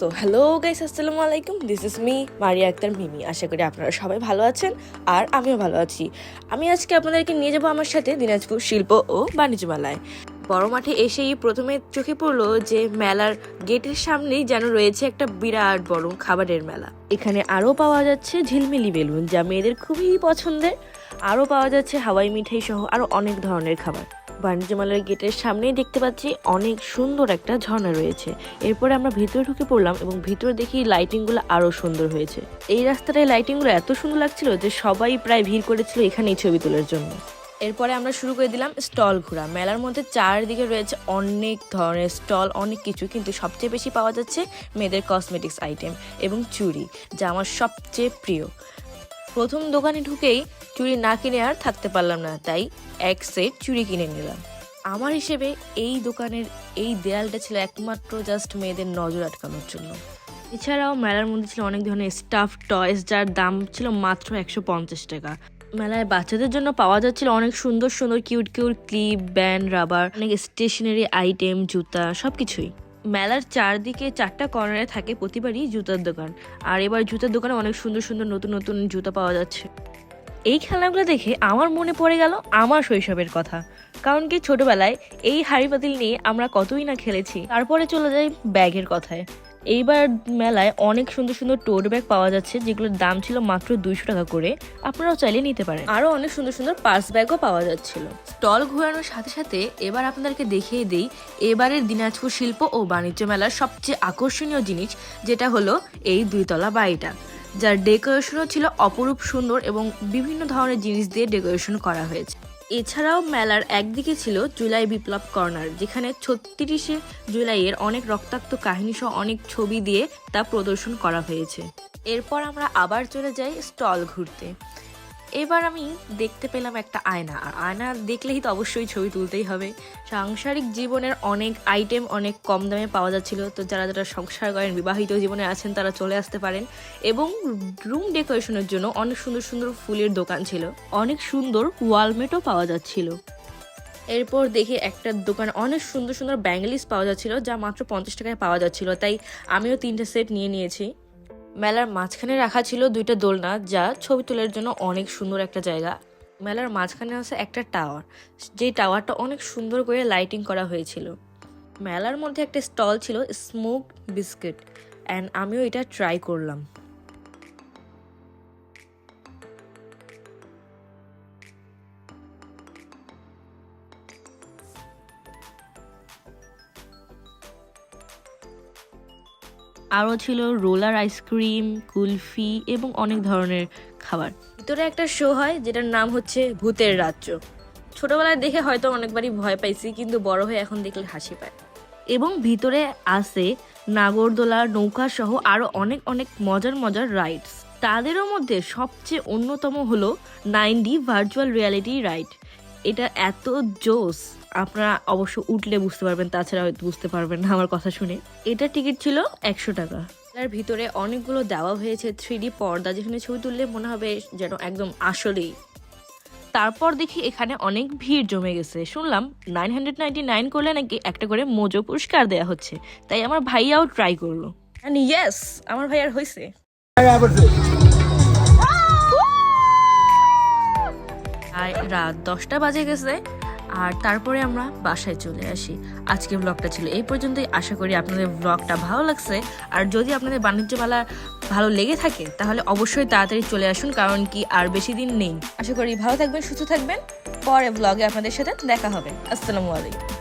So hello guys আসসালামু আলাইকুম। This is me Maria Akter Mimi আশা করি আপনারা সবাই ভালো আছেন আর আমিও ভালো আছি। আমি আজকে আপনাদেরকে নিয়ে যাব আমার সাথে দিনাজপুর শিল্প ও বাণিজ্য মেলায়। বড় মাঠে এসেই প্রথমে চোখে পড়ল যে মেলার গেটের সামনেই যেন রয়েছে একটা বিরাট বড় খাবারের মেলা। এখানে আরও পাওয়া যাচ্ছে ঝিলমিলি বেলুন, যা মেয়েদের খুবই পছন্দের। আরও পাওয়া যাচ্ছে হাওয়াই মিঠাই সহ আরও অনেক ধরনের খাবার। বাণিজ্য মেলার গেটের সামনেই দেখতে পাচ্ছি অনেক সুন্দর একটা ঝর্ণা রয়েছে। এরপরে আমরা ভিতরে ঢুকে পড়লাম এবং ভিতরে দেখি লাইটিংগুলো আরও সুন্দর হয়েছে। এই রাস্তাটায় লাইটিংগুলো এত সুন্দর লাগছিল যে সবাই প্রায় ভিড় করেছিল এখানেই ছবি তোলার জন্য। এরপরে আমরা শুরু করে দিলাম স্টল ঘোরা। মেলার মধ্যে চারদিকে রয়েছে অনেক ধরনের স্টল, অনেক কিছু, কিন্তু সবচেয়ে বেশি পাওয়া যাচ্ছে মেয়েদের কসমেটিক্স আইটেম এবং চুড়ি, যা আমার সবচেয়ে প্রিয়। প্রথম দোকানে ঢুকেই চুড়ি না কিনে আর থাকতে পারলাম না, তাই এক সেট চুড়ি কিনে নিলাম। আমার হিসেবে এই দোকানের এই দেয়ালটা ছিল একমাত্র জাস্ট মেয়েদের নজর আটকানোর জন্য। এছাড়াও মেলার মধ্যে ছিল অনেক ধরনের স্টাফ টয়েস যার দাম ছিল মাত্র একশো পঞ্চাশ টাকা। মেলায় বাচ্চাদের জন্য পাওয়া যাচ্ছিল অনেক সুন্দর সুন্দর cute cute clip band rubber অনেক স্টেশনারি আইটেম জুতা, সবকিছুই। মেলার চারদিকে চারটা কর্নারে থাকে প্রতিবারই জুতার দোকান। আর এবার জুতার দোকানে অনেক সুন্দর সুন্দর, নতুন নতুন জুতা পাওয়া যাচ্ছে। এই খেলনাগুলো দেখে আমার মনে পড়ে গেল আমার শৈশবের কথা। কারণ কি ছোটবেলায় এই হাড়ি পাতিল নিয়ে আমরা কতই না খেলেছি। তারপরে চলে যাই ব্যাগের কথায়। এইবার মেলায় অনেক সুন্দর সুন্দর টোট ব্যাগ পাওয়া যাচ্ছে, যেগুলোর দাম ছিল মাত্র দুইশো টাকা করে। আপনারাও চাইলে নিতে পারেন। আরও অনেক সুন্দর সুন্দর পার্স ব্যাগও পাওয়া যাচ্ছিল। স্টল ঘোরানোর সাথে সাথে এবার আপনাদেরকে দেখিয়ে দিই এবারের দিনাজপুর শিল্প ও বাণিজ্য মেলার সবচেয়ে আকর্ষণীয় জিনিস, যেটা হলো এই দুইতলা বাড়িটা। যার ডেকোরেশনও ছিল অপরূপ সুন্দর এবং বিভিন্ন ধরনের জিনিস দিয়ে ডেকোরেশন করা হয়েছে। এছাড়াও মেলার একদিকে ছিল জুলাই বিপ্লব কর্নার, যেখানে ছত্রিশে জুলাইয়ের অনেক রক্তাক্ত কাহিনী সহ অনেক ছবি দিয়ে তা প্রদর্শন করা হয়েছে। এরপর আমরা আবার চলে যাই স্টল ঘুরতে। এবার আমি দেখতে পেলাম একটা আয়না, আর আয়না দেখলেই তো অবশ্যই ছবি তুলতেই হবে। সাংসারিক জীবনের অনেক আইটেম অনেক কম দামে পাওয়া যাচ্ছিল, তো যারা যারা সংসার করেন, বিবাহিত জীবনে আছেন, তারা চলে আসতে পারেন। এবং রুম ডেকোরেশনের জন্য অনেক সুন্দর সুন্দর ফুলের দোকান ছিল, অনেক সুন্দর ওয়ালমেটও পাওয়া যাচ্ছিল। এরপর দেখি একটা দোকানে, অনেক সুন্দর সুন্দর ব্যাঙ্গলিস পাওয়া যাচ্ছিল, যা মাত্র পঞ্চাশ টাকায় পাওয়া যাচ্ছিল, তাই আমিও তিনটে সেট নিয়ে নিয়েছি। মেলার মাঝখানে রাখা ছিল দুইটা দোলনা, যা ছবি তোলার জন্য অনেক সুন্দর একটা জায়গা। মেলার মাঝখানে আছে একটা টাওয়ার। যেই টাওয়ারটা অনেক সুন্দর করে লাইটিং করা হয়েছিল। মেলার মধ্যে একটা স্টল ছিল স্মোক বিস্কিট অ্যান্ড আমিও এটা ট্রাই করলাম। আরও ছিল রোলার আইসক্রিম কুলফি এবং অনেক ধরনের খাবার। ভিতরে একটা শো হয় যেটার নাম হচ্ছে ভূতের রাজ্য। ছোটবেলায় দেখে হয়তো অনেকবারই ভয় পাইছি কিন্তু বড় হয়ে এখন দেখলে হাসি পায়। এবং ভিতরে আছে নাগরদোলা নৌকা সহ আরও অনেক অনেক মজার মজার রাইডস তাদেরও মধ্যে সবচেয়ে অন্যতম হলো nine D virtual reality ride এটা এত জোস আপনারা অবশ্য উঠলে বুঝতে পারবেন তাছাড়া হয়তো বুঝতে পারবেন না আমার কথা শুনে। এটা টিকিট ছিল একশো টাকা। তার ভিতরে অনেকগুলো দেওয়া হয়েছে থ্রি পর্দা যেখানে ছবি তুললে মনে হবে যেন একদম আসলেই। তারপর দেখি এখানে অনেক ভিড় জমে গেছে। শুনলাম নাইন হান্ড্রেড নাইনটি নাইন করলে নাকি একটা করে মোজো পুরস্কার দেওয়া হচ্ছে। তাই আমার ভাইয়াও ট্রাই করল। ইয়েস আমার ভাইয়ার হয়েছে রাত দশটা বাজে গেছে আর তারপরে আমরা বাসায় চলে আসি। আজকে ব্লগটা ছিল এই পর্যন্তই। আশা করি আপনাদের ব্লগটা ভালো লাগছে। আর যদি আপনাদের বাণিজ্য ভালো লেগে থাকে, তাহলে অবশ্যই তাড়াতাড়ি চলে আসুন, কারণ কি আর বেশি দিন নেই। আশা করি ভালো থাকবেন, সুস্থ থাকবেন। পরে ব্লগে আপনাদের সাথে দেখা হবে। আসসালামু আলাইকুম।